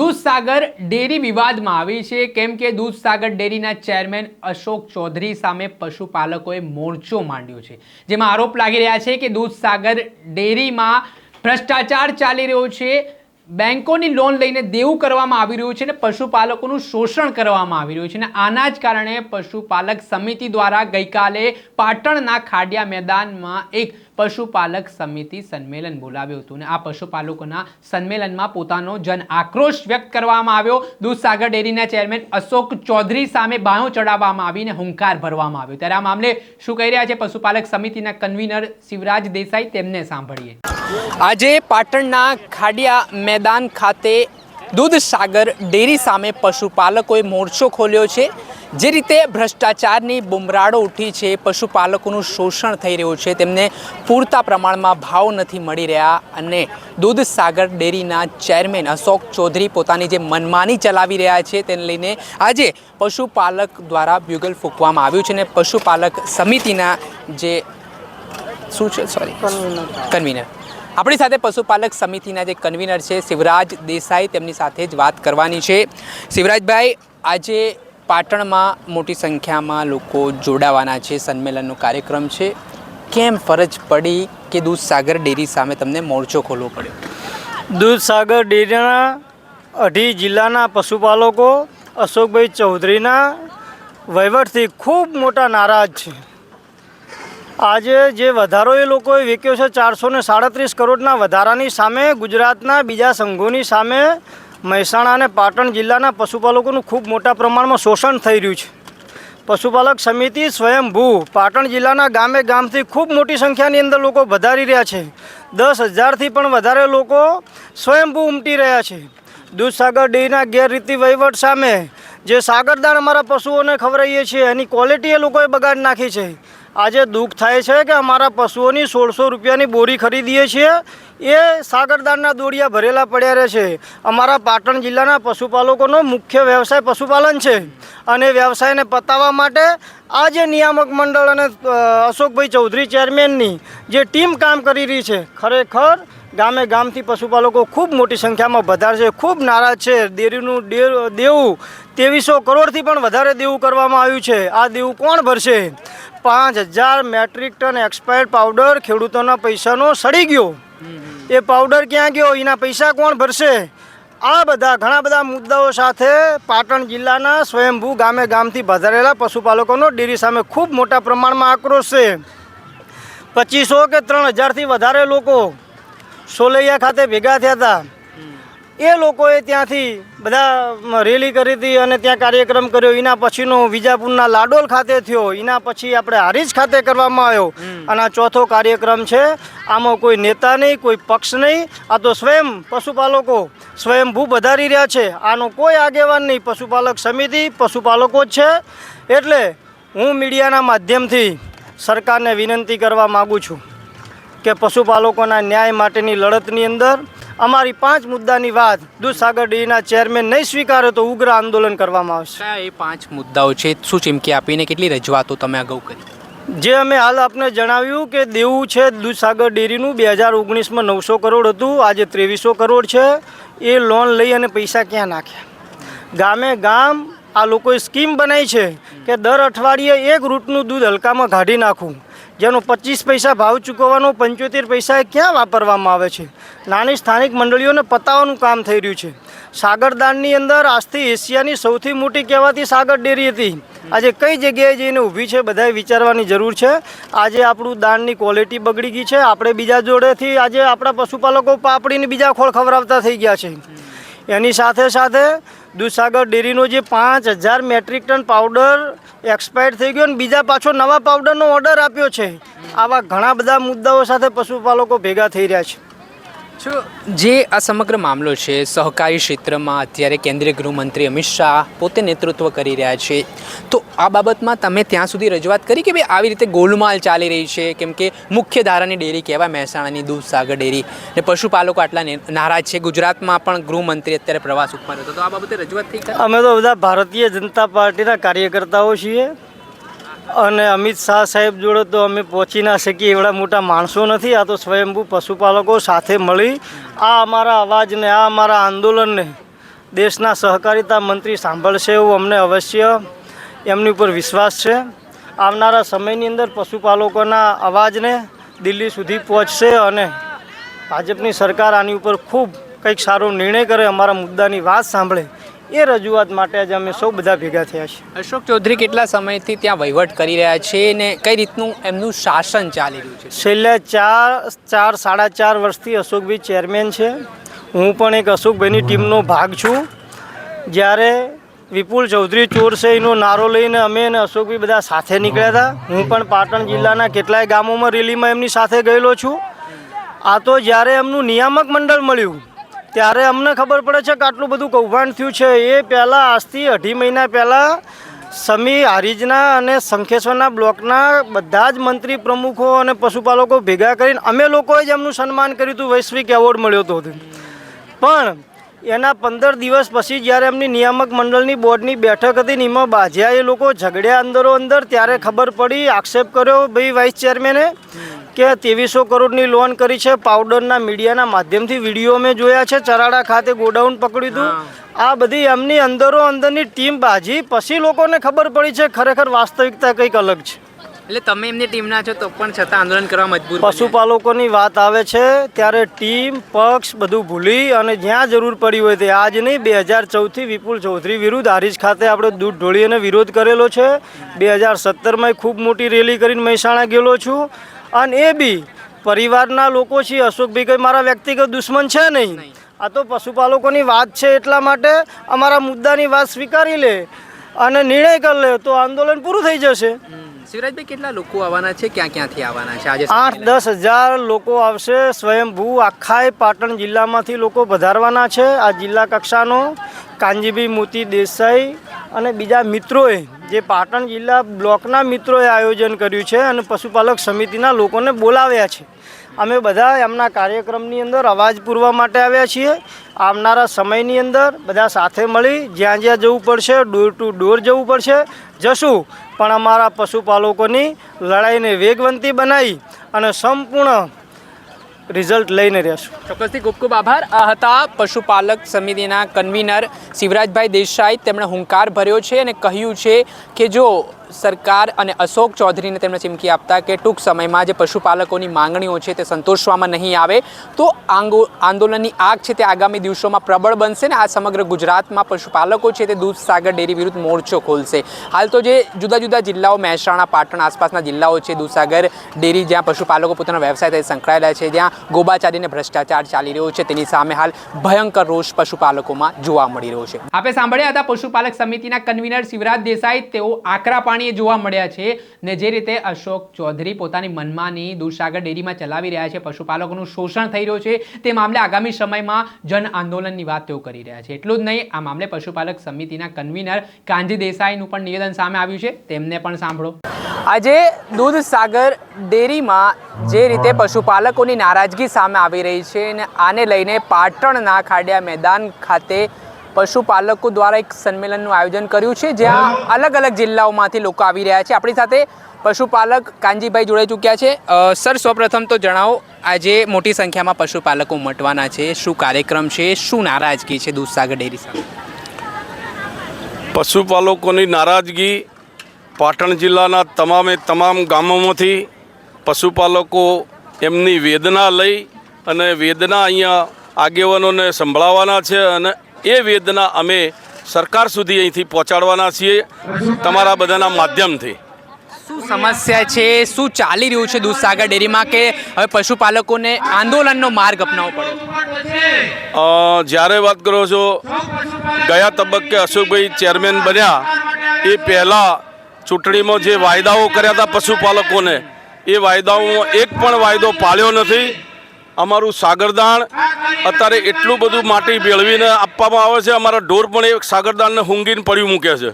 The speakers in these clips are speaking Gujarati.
દૂધસાગર ડેરી વિવાદમાં આવી છે. કેમ કે દૂધસાગર ડેરીના ચેરમેન અશોક ચૌધરી સામે પશુપાલકોએ મોરચો માંડ્યો છે. જેમાં આરોપ લાગી રહ્યા છે કે દૂધસાગર ડેરીમાં ભ્રષ્ટાચાર ચાલી રહ્યો છે. બેંકોની લોન લઈને દેવું કરવામાં આવી રહ્યું છે અને પશુપાલકોનું શોષણ કરવામાં આવી રહ્યું છે અને આના જ કારણે પશુપાલક સમિતિ દ્વારા ગઈકાલે પાટણના ખાડિયા મેદાનમાં એક પશુપાલક સમિતિ સંમેલન બોલાવ્યું હતું અને આ પશુપાલકોના સંમેલનમાં પોતાનો જન આક્રોશ વ્યક્ત કરવામાં આવ્યો. દૂધસાગર ડેરીના ચેરમેન અશોક ચૌધરી સામે બાયો ચડાવવામાં આવીને હુંકાર ભરવામાં આવ્યો. ત્યારે આ મામલે શું કહી રહ્યા છે? પશુપાલક સમિતિના કન્વીનર શિવરાજ દેસાઈ તેમને સાંભળીએ. આજે પાટણના ખાડિયા મેદાન ખાતે દૂધસાગર ડેરી સામે પશુપાલકોએ મોરચો ખોલ્યો છે. જે રીતે ભ્રષ્ટાચારની બુમરાડો ઉઠી છે પશુપાલકોનું શોષણ થઈ રહ્યું છે તેમને પૂરતા પ્રમાણમાં ભાવ નથી મળી રહ્યા અને દૂધસાગર ડેરીના ચેરમેન અશોક ચૌધરી પોતાની જે મનમાની ચલાવી રહ્યા છે તેને લઈને આજે પશુપાલક દ્વારા બ્યુગલ ફૂંકવામાં આવ્યું છે અને પશુપાલક સમિતિના જે શું છે? Sorry convener. આપણી સાથે પશુપાલક સમિતિના જે કન્વીનર છે, શિવરાજ દેસાઈ, તેમની સાથે જ વાત કરવાની છે. શિવરાજભાઈ, આજે પાટણમાં મોટી સંખ્યામાં લોકો જોડાવાના છે, સંમેલનનો કાર્યક્રમ છે. કેમ ફરજ પડી કે દૂધસાગર ડેરી સામે તમને મોરચો ખોલવો પડ્યો? દૂધસાગર ડેરીના અઢી જિલ્લાના પશુપાલકો અશોકભાઈ ચૌધરીના વહીવટથી ખૂબ મોટા નારાજ છે. આજે જે વધારો એ લોકોએ વેક્યો છે ચારસો ને સાડત્રીસ કરોડના વધારાની સામે ગુજરાતના બીજા સંઘોની સામે મહેસાણા અને પાટણ જિલ્લાના પશુપાલકોનું ખૂબ મોટા પ્રમાણમાં શોષણ થઈ રહ્યું છે. પશુપાલક સમિતિ સ્વયંભૂ પાટણ જિલ્લાના ગામે ગામથી ખૂબ મોટી સંખ્યાની અંદર લોકો વધારી રહ્યા છે. દસ હજારથી પણ વધારે લોકો સ્વયંભૂ ઉમટી રહ્યા છે. દૂધસાગર ડેરીના ગેરરીતિ વહીવટ સામે જે સાગરદાણ અમારા પશુઓને ખવડાવીએ છીએ, એની ક્વોલિટી એ લોકોએ બગાડ નાખી છે. આજે દુઃખ થાય છે કે અમારા પશુઓની સોળસો રૂપિયાની બોરી ખરીદીએ છીએ. એ સાગરદાનના દોડિયા ભરેલા પડ્યા રહે છે. અમારા પાટણ જિલ્લાના પશુપાલકોનો મુખ્ય વ્યવસાય પશુપાલન છે. અને વ્યવસાયને પતાવવા માટે આ જે નિયામક મંડળ અને અશોકભાઈ ચૌધરી ચેરમેનની જે ટીમ કામ કરી રહી છે. ખરેખર ગામે ગામથી પશુપાલકો ખૂબ મોટી સંખ્યામાં વધારે છે, ખૂબ નારાજ છે. ડેરીનું દેવું ત્રેવીસો કરોડથી પણ વધારે દેવું કરવામાં આવ્યું છે. આ દેવું કોણ ભરશે? પાંચ હજાર મેટ્રિક ટન એક્સપાયર્ડ પાવડર ખેડૂતોના પૈસાનો સડી ગયો. એ પાવડર ક્યાં ગયો? એના પૈસા કોણ ભરશે? આ બધા ઘણા બધા મુદ્દાઓ સાથે પાટણ જિલ્લાના સ્વયંભૂ ગામે ગામથી વધારેલા પશુપાલકોનો ડેરી સામે ખૂબ મોટા પ્રમાણમાં આક્રોશ છે. પચીસો કે ત્રણ હજારથી વધારે લોકો સોલૈયા ખાતે ભેગા થયા હતા. એ લોકોએ ત્યાંથી બધા રેલી કરી હતી અને ત્યાં કાર્યક્રમ કર્યો. એના પછીનો વિજાપુરના લાડોલ ખાતે થયો. એના પછી આપણે હારીજ ખાતે કરવામાં આવ્યો. અને આ ચોથો કાર્યક્રમ છે. આમાં કોઈ નેતા નહીં કોઈ પક્ષ નહીં. આ તો સ્વયં પશુપાલકો સ્વયંભૂ વધારી રહ્યા છે. આનો કોઈ આગેવાન નહીં. પશુપાલક સમિતિ પશુપાલકો જ છે. એટલે હું મીડિયાના માધ્યમથી સરકારને વિનંતી કરવા માગું છું કે પશુપાલકોના ન્યાય માટેની લડતની અંદર અમારી પાંચ મુદ્દાની વાત દૂધસાગર ડેરીના ચેરમેન નહીં સ્વીકારે તો ઉગ્ર આંદોલન કરવામાં આવશે. એ પાંચ મુદ્દાઓ છે? શું ચીમકી આપીને કેટલી રજૂઆતો તમે અગાઉ કરી? જે અમે હાલ આપને જણાવ્યું કે દેવું છે દૂધસાગર ડેરીનું બે હજાર ઓગણીસમાં નવસો કરોડ હતું આજે ત્રેવીસો કરોડ છે. એ લોન લઈ અને પૈસા ક્યાં નાખ્યા? ગામે ગામ આ લોકોએ સ્કીમ બનાવી છે કે દર અઠવાડિયે એક રૂટનું દૂધ હલકામાં કાઢી નાખવું. જેનો પચીસ પૈસા ભાવ ચૂકવવાનો પંચોતેર પૈસા ક્યાં વાપરવામાં આવે છે? નાની સ્થાનિક મંડળીઓને પતાવવાનું કામ થઈ રહ્યું છે. સાગરદાનની અંદર આજથી એશિયાની સૌથી મોટી કહેવાતી સાગર ડેરી હતી. આજે કઈ જગ્યાએ જઈને ઊભી છે બધાએ વિચારવાની જરૂર છે. આજે આપણું દાનની ક્વોલિટી બગડી ગઈ છે. આપણે બીજા જોડેથી આજે આપણા પશુપાલકો પાપડીને બીજા ખોળ ખવડાવતા થઈ ગયા છે. એની સાથે સાથે દૂધસાગર ડેરીનો જે પાંચ હજાર મેટ્રિક ટન પાવડર એક્સપાયર થઈ ગયો અને બીજા પાછો નવા પાવડરનો ઓર્ડર આપ્યો છે. આવા ઘણા બધા મુદ્દાઓ સાથે પશુપાલકો ભેગા થઈ રહ્યા છે. જો જે આ સમગ્ર મામલો છે, સહકારી ક્ષેત્રમાં અત્યારે કેન્દ્રીય ગૃહમંત્રી અમિત શાહ પોતે નેતૃત્વ કરી રહ્યા છે, તો આ બાબતમાં તમે ત્યાં સુધી રજૂઆત કરી કે ભાઈ આવી રીતે ગોલમાલ ચાલી રહી છે? કેમ કે મુખ્ય ધારાની ડેરી કહેવાય મહેસાણાની દૂધસાગર ડેરી. ને પશુપાલકો આટલા નારાજ છે. ગુજરાતમાં પણ ગૃહમંત્રી અત્યારે પ્રવાસ ઉપર હતો. તો આ બાબતે રજૂઆત થઈ અમે તો બધા ભારતીય જનતા પાર્ટીના કાર્યકર્તાઓ છીએ. અને અમિત શાહ સાહેબ જોડે તો અમે પહોંચી ના શકીએ એવડા મોટા માણસો નથી. આ તો સ્વયંભૂ પશુપાલકો સાથે મળી આ અમારા અવાજને, આ અમારા આંદોલનને દેશના સહકારિતા મંત્રી સાંભળશે એવું અમને અવશ્ય એમની ઉપર વિશ્વાસ છે. આવનારા સમયની અંદર પશુપાલકોના અવાજને દિલ્હી સુધી પહોંચશે અને ભાજપની સરકાર આની ઉપર ખૂબ કંઈક સારો નિર્ણય કરે, અમારા મુદ્દાની વાત સાંભળે એ રજૂઆત માટે આજે અમે સૌ બધા ભેગા થયા છીએ. અશોક ચૌધરી કેટલા સમયથી ત્યાં વહીવટ કરી રહ્યા છે ને કઈ રીતનું એમનું શાસન ચાલી રહ્યું છે? છેલ્લા ચાર ચાર સાડા ચાર વર્ષથી અશોકભાઈ ચેરમેન છે. હું પણ એક અશોકભાઈની ટીમનો ભાગ છું. જ્યારે વિપુલ ચૌધરી ચોર છે એનો નારો લઈને અમે અને અશોકભાઈ બધા સાથે નીકળ્યા હતા. હું પણ પાટણ જિલ્લાના કેટલાય ગામોમાં રેલીમાં એમની સાથે ગયેલો છું. આ તો જ્યારે એમનું નિયામક મંડળ મળ્યું ત્યારે અમને ખબર પડે છે કે આટલું બધું કૌભાંડ થયું છે. એ પહેલાં આજથી અઢી મહિના પહેલાં સમી હારીજના અને શંખેશ્વરના બ્લોકના બધા જ મંત્રી પ્રમુખો અને પશુપાલકો ભેગા કરીને અમે લોકોએ જ એમનું સન્માન કર્યું હતું, વૈશ્વિક એવોર્ડ મળ્યો હતો પણ એના પંદર દિવસ પછી જ્યારે એમની નિયામક મંડળની બોર્ડની બેઠક હતી ને એમાં બાજ્યા એ લોકો ઝઘડ્યા અંદરો અંદર ત્યારે ખબર પડી, આક્ષેપ કર્યો, ભાઈ, વાઇસ ચેરમેને કે ત્રેવીસો કરોડની લોન કરી છે. પાવડરના મીડિયાના માધ્યમથી વીડિયો મેં જોયા છે. ચરાડા ખાતે ગોડાઉન પકડ્યું હતું. આ બધી એમની અંદરો અંદરની ટીમ બાજી. પછી લોકોને ખબર પડી છે ખરેખર વાસ્તવિકતા કંઈક અલગ છે. એટલે તમે એમની ટીમના છો તો પણ છતાં આંદોલન કરવા મજબૂર પશુપાલકોની વાત આવે છે ત્યારે ટીમ પક્ષ બધું ભૂલી અને જ્યાં જરૂર પડી હોય તે આજ નહીં બે હજાર ચૌદથી વિપુલ ચૌધરી વિરુદ્ધ હારીજ ખાતે આપણે દૂધ ઢોળી અને વિરોધ કરેલો છે. બે હજાર સત્તરમાં ખૂબ મોટી રેલી કરીને મહેસાણા ગયેલો છું. અને એ બી પરિવારના લોકો છે અશોકભાઈ કંઈ મારા વ્યક્તિગત દુશ્મન છે નહીં. આ તો પશુપાલકોની વાત છે એટલા માટે અમારા મુદ્દાની વાત સ્વીકારી લે અને નિર્ણય કરી લે તો આંદોલન પૂરું થઈ જશે. શિવરાજભાઈ કેટલા લોકો આવવાના છે? ક્યાં ક્યાંથી આવવાના છે? આજે આઠ દસ હજાર લોકો આવશે સ્વયંભૂ આખાય પાટણ જિલ્લામાંથી લોકો વધારવાના છે. આ જિલ્લા કક્ષાનો કાંજીભાઈ મોતી દેસાઈ અને બીજા મિત્રોએ જે પાટણ જિલ્લા બ્લોકના મિત્રોએ આયોજન કર્યું છે અને પશુપાલક સમિતિના લોકોને બોલાવ્યા છે. અમે બધા એમના કાર્યક્રમની અંદર અવાજ પૂરવા માટે આવ્યા છીએ. આવનારા સમયની અંદર બધા સાથે મળી જ્યાં જ્યાં જવું પડશે, ડોર ટુ ડોર જવું પડશે. જશું, પણ અમારા પશુપાલકોની લડાઈને વેગવંતી બનાવી અને સંપૂર્ણ રિઝલ્ટ લઈને રહેશું ચોક્કસથી ખૂબ ખૂબ આભાર. આ હતા પશુપાલક સમિતિના કન્વીનર શિવરાજભાઈ દેસાઈ. તેમણે હુંકાર ભર્યો છે અને કહ્યું છે કે જો સરકાર અને અશોક ચૌધરીને તેમણે ચીમકી આપતા કે ટૂંક સમયમાં જે પશુપાલકોની માંગણીઓ છે તે સંતોષવામાં નહીં આવે, તો આંગો, આંદોલનની આગ છે તે આગામી દિવસોમાં પ્રબળ બનશે ને આ સમગ્ર ગુજરાતમાં પશુપાલકો છે તે દૂધસાગર ડેરી વિરુદ્ધ મોરચો ખોલશે. હાલ તો જે જુદા જુદા જિલ્લાઓ, મહેસાણા, પાટણ, આસપાસના જિલ્લાઓ છે દૂધસાગર ડેરી, જ્યાં પશુપાલકો પોતાના વ્યવસાય સાથે સંકળાયેલા છે, જ્યાં ગોબાચારીને ભ્રષ્ટાચાર ચાલી રહ્યો છે, તેની સામે હાલ ભયંકર રોષ પશુપાલકોમાં જોવા મળી રહ્યો છે. આપણે સાંભળ્યા હતા, પશુપાલક સમિતિના કન્વીનર શિવરાજ દેસાઈ, તેઓ આકરા પાણીએ જોવા મળ્યા છે ને જે રીતે અશોક ચૌધરી પોતાની મનમાની દૂરસાગર ડેરીમાં ચલાવી રહ્યા છે, પશુપાલકોનું શોષણ થઈ રહ્યું છે, તે મામલે આગામી સમયમાં જન આંદોલનની વાત તેઓ કરી રહ્યા છે. એટલું જ નહીં, આ મામલે પશુપાલક સમિતિના કન્વીનર કાંજી દેસાઈનું પણ નિવેદન સામે આવ્યું છે. તેમને પણ સાંભળો. આજે દૂધસાગર ડેરીમાં જે રીતે પશુપાલકોની નારાજગી સામે આવી રહી છે અને આને લઈને પાટણના ખાડિયા મેદાન ખાતે પશુપાલકો દ્વારા એક સંમેલનનું આયોજન કર્યું છે, જ્યાં અલગ અલગ જિલ્લાઓમાંથી લોકો આવી રહ્યા છે. આપણી સાથે પશુપાલક કાનજીભાઈ જોડાઈ ચૂક્યા છે. સર, સૌપ્રથમ તો જણાવો, આજે મોટી સંખ્યામાં પશુપાલકો ઉમટવાના છે. શું કાર્યક્રમ છે? શું નારાજગી છે દૂધસાગર ડેરી સામે? પશુપાલકોની નારાજગી પાટણ જિલ્લાના તમામે તમામ ગામોમાંથી પશુપાલકો એમની વેદના લઈ અને વેદના અહીંયા આગેવાનોને સંભળાવવાના છે અને એ વેદના અમે સરકાર સુધી અહીંથી પહોંચાડવાના છીએ તમારા બધાના માધ્યમથી. શું સમસ્યા છે? શું ચાલી રહ્યું છે દૂધસાગર ડેરીમાં કે હવે પશુપાલકોને આંદોલનનો માર્ગ અપનાવવો પડે? જ્યારે વાત કરો છો ગયા તબક્કે અશોકભાઈ ચેરમેન બન્યા એ પહેલાં ચૂંટણીમાં જે વાયદાઓ કર્યા હતા પશુપાલકોને એ વાયદાઓમાં એક પણ વાયદો પાળ્યો નથી. અમારું સાગરદાણ અત્યારે એટલું બધું માટી ભેળવીને આપવામાં આવે છે. અમારા ઢોર પણ એ સાગરદાણને હુંગીને પડ્યું મૂકે છે.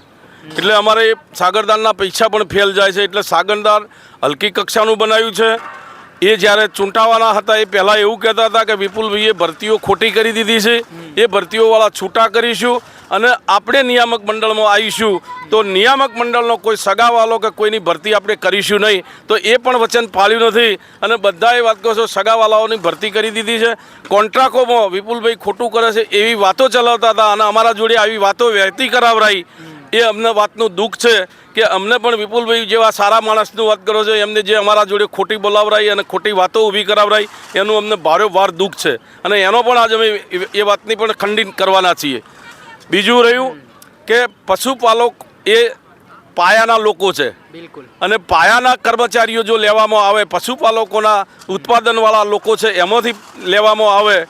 એટલે અમારે એ સાગરદાનના પૈસા પણ ફેલ જાય છે. એટલે સાગરદાન હલકી કક્ષાનું બનાવ્યું છે. એ જ્યારે ચૂંટાવાના હતા, એ પહેલાં એવું કહેતા હતા કે વિપુલભાઈએ ભરતીઓ ખોટી કરી દીધી છે. એ ભરતીઓવાળા છૂટા કરીશું અને આપણે નિયામક મંડળમાં આવીશું. તો નિયામક મંડળનો કોઈ સગાવાલો કે કોઈની ભરતી આપણે કરીશું નહીં. તો એ પણ વચન પાળ્યું નથી. અને બધાએ વાત કહો છો, સગાવાલાઓની ભરતી કરી દીધી છે. કોન્ટ્રાકોમાં વિપુલભાઈ ખોટું કરે છે એવી વાતો ચલાવતા હતા અને અમારા જોડે આવી વાતો વહેતી કરાવરાઈ. એ અમને વાતનું દુઃખ છે કે અમને પણ વિપુલભાઈ જેવા સારા માણસનું વાત કરો છો એમને જે અમારા જોડે ખોટી બોલાવરાઈ અને ખોટી વાતો ઊભી કરાવરાઈ એનું અમને ભારે વાર દુઃખ છે. અને એનો પણ આજે અમે એ વાતની પણ ખંડિત કરવાના છીએ. બીજું રહ્યું કે પશુપાલક એ પાયાના લોકો છે. બિલકુલ. અને પાયાના કર્મચારીઓ જો લેવામાં આવે પશુપાલકોના ઉત્પાદનવાળા લોકો છે એમાંથી લેવામાં આવે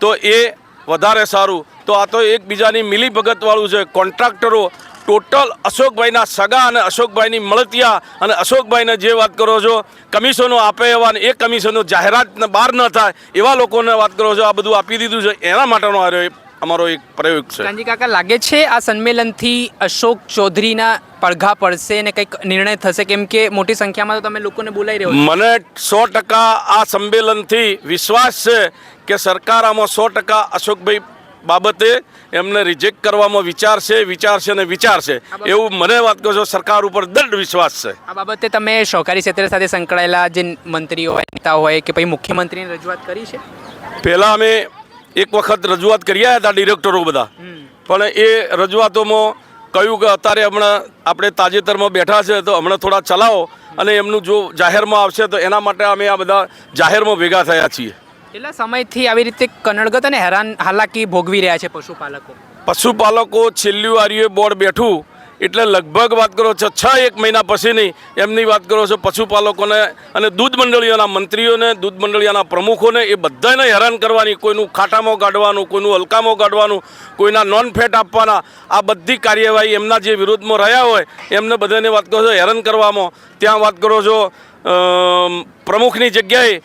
તો એ વધારે સારું. તો આ તો એકબીજાની મિલીભગતવાળું છે કોન્ટ્રાક્ટરો ટોટલ અશોકભાઈના સગા અને અશોકભાઈની મળતિયા અને અશોકભાઈને જે વાત કરો છો કમિશનો આપે એવા એ કમિશનો જાહેરાત બહાર ન થાય એવા લોકોને વાત કરો છો આ બધું આપી દીધું છે. એના માટેનો આ અમારો એક પ્રયોગ છે. ગાંધી કાકા લાગે છે આ સંમેલનથી અશોક ચૌધરીના પડઘા પડશે અને કંઈક નિર્ણય થશે? કેમ કે મોટી સંખ્યામાં તો તમે લોકોને બોલાવી રહ્યો મને સો ટકા આ સંમેલનથી વિશ્વાસ છે કે સરકાર આમાં સો ટકા અશોકભાઈ બાબતે એમને રિજેક્ટ કરવામાં વિચારશે વિચારશે અને વિચારશે. એવું મને વાત કહો છો સરકાર ઉપર દૃઢ વિશ્વાસ છે. આ બાબતે તમે સહકારી ક્ષેત્ર સાથે સંકળાયેલા જે મંત્રીઓ હોય નેતા હોય કે પછી મુખ્યમંત્રીને રજૂઆત કરી છે? પહેલાં અમે એક વખત રજૂઆત કર્યા હતા ડિરેક્ટરો બધા. પણ એ રજૂઆતોમાં કહ્યું કે અત્યારે હમણાં આપણે તાજેતરમાં બેઠા છે તો હમણાં થોડા ચલાવો. અને એમનું જો જાહેરમાં આવશે તો એના માટે અમે આ બધા જાહેરમાં ભેગા થયા છીએ. કેટલા સમયથી આવી રીતે કનડગત અને હેરાન હાલાકી ભોગવી રહ્યા છે પશુપાલકો? પશુપાલકો છેલ્લી વારીએ બોર્ડ બેઠું, એટલે લગભગ વાત કરો છો, છ એક મહિના પછીની એમની વાત કરો છો, પશુપાલકોને અને દૂધ મંડળીઓના મંત્રીઓને, દૂધ મંડળીઓના પ્રમુખોને, એ બધાને હેરાન કરવાની, કોઈનું ખાટામાં કાઢવાનું કોઈનું હલકામાં કાઢવાનું કોઈના નોન ફેટ આપવાના, આ બધી કાર્યવાહી એમના જે વિરોધમાં રહ્યા હોય, એમને બધાને વાત કરો છો, હેરાન કરવામાં. ત્યાં વાત કરો છો પ્રમુખની જગ્યાએ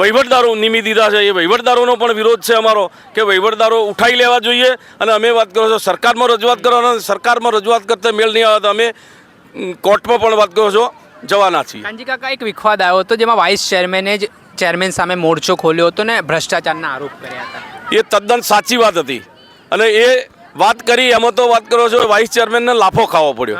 વહીવટદારો નિમી દીધા છે. એ વહીવટદારોનો પણ વિરોધ છે અમારો કે વહીવટદારો ઉઠાઈ લેવા જોઈએ અને અમે વાત કરો છો. સરકારમાં રજૂઆત કરવાના સરકારમાં રજૂઆત કરતા મેળ નહીં આવે તો અમે કોર્ટમાં પણ વાત કરો છો. જવાના છીએ. કાંજી કાકા એક વિખવાદ આવ્યો હતો જેમાં વાઇસ ચેરમેને જ ચેરમેન સામે મોરચો ખોલ્યો હતો ને ભ્રષ્ટાચારના આરોપ કર્યા હતા. એ તદ્દન સાચી વાત હતી. અને એ વાત કરી એમાં તો વાત કરો છો વાઇસ ચેરમેનને લાફો ખાવો પડ્યો.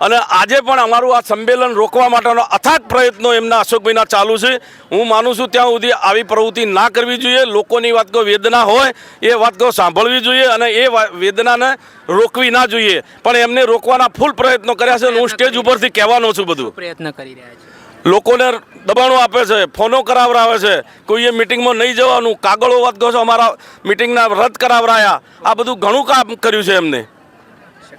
અને આજે પણ અમારું આ સંમેલન રોકવા માટેનો અથાગ પ્રયત્નો એમના અશોકભાઈના ચાલુ છે. હું માનું છું ત્યાં સુધી આવી પ્રવૃત્તિ ના કરવી જોઈએ. લોકોની વાત કહો વેદના હોય એ વાત કહો સાંભળવી જોઈએ અને એ વેદનાને રોકવી ના જોઈએ. પણ એમને રોકવાના ફૂલ પ્રયત્નો કર્યા છે અને હું સ્ટેજ ઉપરથી કહેવાનો છું. બધું. પ્રયત્ન કરી રહ્યા છે. લોકોને દબાણો આપે છે, ફોનો કરાવરાવે છે, કોઈએ મિટિંગમાં નહીં જવાનું, કાગળો વાત કહો છો, અમારા મિટિંગના રદ કરાવરાયા આ બધું ઘણું કામ કર્યું છે એમને.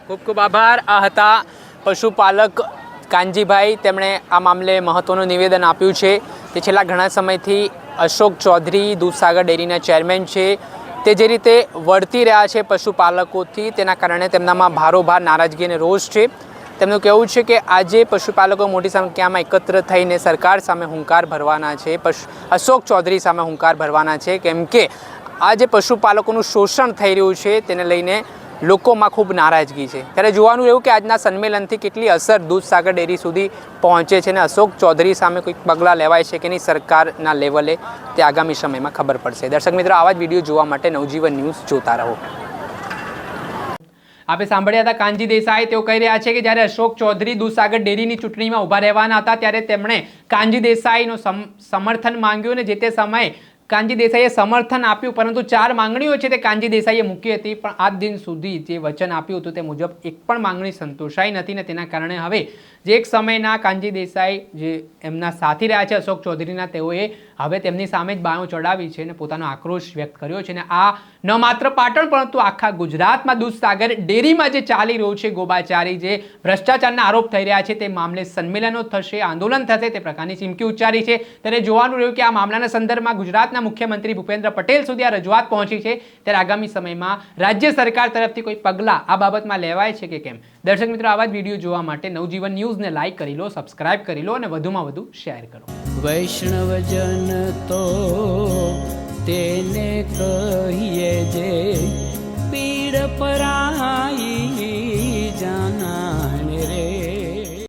ખૂબ ખૂબ આભાર. આ હતા પશુપાલક કાનજીભાઈ. તેમણે આ મામલે મહત્ત્વનું નિવેદન આપ્યું છે તે છેલ્લા ઘણા સમયથી અશોક ચૌધરી દૂધસાગર ડેરીના ચેરમેન છે. તે જે રીતે વળતી રહ્યા છે પશુપાલકોથી, તેના કારણે તેમનામાં ભારોભાર, નારાજગી અને રોષ છે. તેમનું કહેવું છે કે આજે પશુપાલકો મોટી સંખ્યામાં એકત્ર થઈને સરકાર સામે હુંકાર ભરવાના છે. પશુ અશોક ચૌધરી સામે હુંકાર ભરવાના છે. કેમ કે આ જે પશુપાલકોનું શોષણ થઈ રહ્યું છે, તેને લઈને લોકોમાં ખૂબ નારાજગી છે. ત્યારે જોવાનું રહ્યું કે આજના સંમેલનથી કેટલી અસર દૂધસાગર ડેરી સુધી પહોંચે છે અને અશોક ચૌધરી સામે કોઈક પગલાં લેવાય છે કે નહીં, સરકારના લેવલે તે આગામી સમયમાં ખબર પડશે. દર્શક મિત્રો, આવા જ વીડિયો જોવા માટે નવજીવન ન્યૂઝ જોતા રહો. આપણે સાંભળ્યા હતા, કાનજી દેસાઈ તેઓ કહી રહ્યા છે કે જ્યારે અશોક ચૌધરી દૂધસાગર ડેરીની ચૂંટણીમાં ઊભા રહેવાના હતા, ત્યારે તેમણે કાનજી દેસાઈનું સમ- સમર્થન માંગ્યું અને જે તે સમયે કાનજી દેસાઈએ સમર્થન આપ્યું, પરંતુ ચાર માંગણીઓ છે તે કાનજી દેસાઈએ મૂકી હતી, પણ આજ દિન સુધી જે વચન આપ્યું હતું તે મુજબ એક પણ માંગણી સંતોષાઈ નથી ને તેના કારણે હવે જે એક સમયના કાનજી દેસાઈ જે એમના સાથી રહ્યા છે અશોક ચૌધરીના, તેઓએ હવે તેમની સામે જ બાયો ચડાવી છે અને પોતાનો આક્રોશ વ્યક્ત કર્યો છે અને આ ન માત્ર પાટણ, પરંતુ આખા ગુજરાતમાં દૂધસાગર ડેરીમાં જે ચાલી રહ્યું છે, ગોબાચારી જે ભ્રષ્ટાચારના આરોપ થઈ રહ્યા છે, તે મામલે સંમેલનો થશે, આંદોલન થશે, તે પ્રકારની ચીમકી ઉચ્ચારી છે. ત્યારે જોવાનું રહ્યું કે આ મામલાના સંદર્ભમાં ગુજરાતના મુખ્યમંત્રી ભૂપેન્દ્ર પટેલ સુધી આ રજૂઆત પહોંચી છે. ત્યારે આગામી સમયમાં રાજ્ય સરકાર તરફથી કોઈ પગલાં આ બાબતમાં લેવાય છે કે કેમ? દર્શક મિત્રો, આવા જ વીડિયો જોવા માટે નવજીવન ન્યૂઝને લાઇક કરી લો, સબસ્ક્રાઇબ કરી લો અને વધુમાં વધુ શેર કરો. વૈષ્ણવજન જ્ઞાન તો તેને કહીએ જે પીડ પરાઈ જાના.